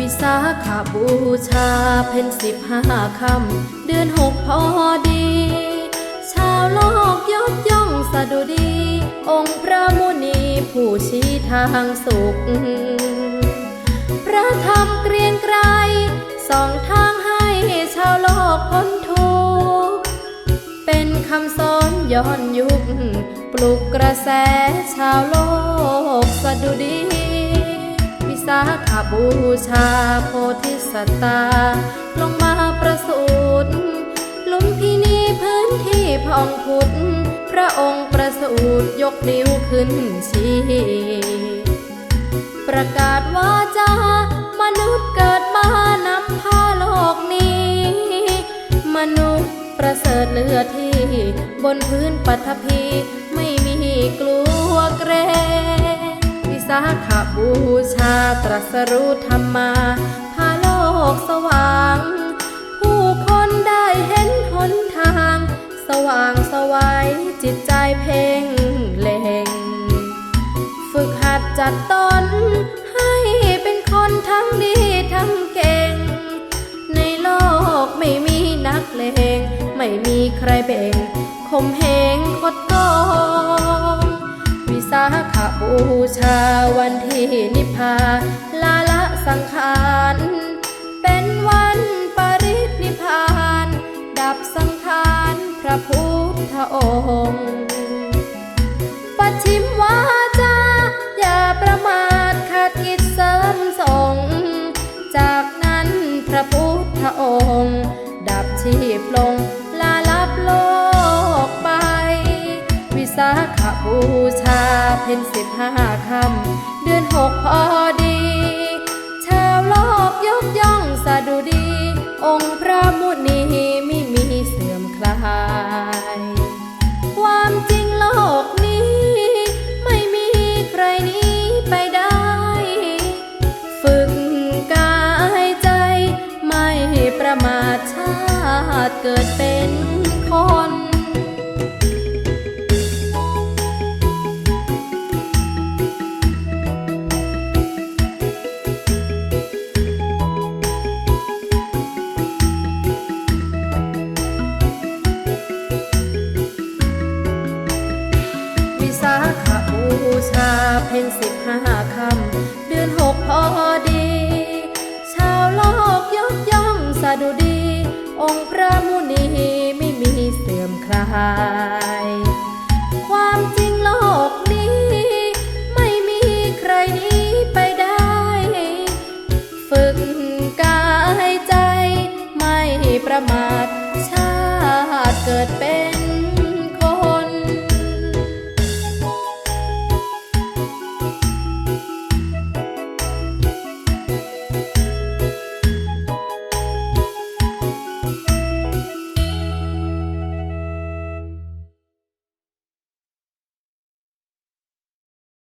วิสาขาบูชาเพ็ญสิบห้าคำ เดือนหกพอดี ชาวโลกยกย่องสะดุดี องค์พระมุนีผู้ชี้ทางสุข พระธรรมเกรียงไกรสองทางให้ชาวโลกพ้นทุกข์เป็นคำสอนย้อนยุค ปลุกกระแสชาวโลกสะดุดีาขบูชาโพธิสัตตา ลงมาประสูติลุมพินีพื้นที่พองผุดพระองค์ประสูติยกนิ้วขึ้นชี้ประกาศว่าจามนุษย์เกิดมานำพาโลกนี้ มนุษย์ประเสริฐเลือที่ บนพื้นปัทภีไม่มีกลัวเกรง สาขบูชาตรัสรู้ธรรมาพาโลกสว่าง ผู้คนได้เห็นหนทาง สว่างสวัยจิตใจเพ่งเล็ง ฝึกหัดจัดตน ให้เป็นคนทั้งดีทั้งเก่ง ในโลกไม่มีนักเลง ไม่มีใครเบ่งคมเหงคดโกงาขบูชาวันที่นิพพาลาละสังขารเป็นวันปรินิพพาน ดับสังขารพระพุทธองค์ ปัดชิมว่า เพ็ญสิบห้าคำเดือนหกพอดี ชาวโลกยกย่องสะดุดี องค์พระมุนีไม่มีเสื่อมคลาย ความจริงโลกนี้ ไม่มีใครหนี้ไปได้ ฝึกกายใจ ไม่ประมาทชาติเกิดเป็นคน สาขบูชาเพ็ญสิบห้าคำ เดือนหกพอดี ชาวโลกยกย่องสะดุดี องค์พระมุนีไม่มีเสื่อมคลาย ความจริงโลกนี้ ไม่มีใครหนี้ไปได้ ฝึกกายใจไม่ประมาท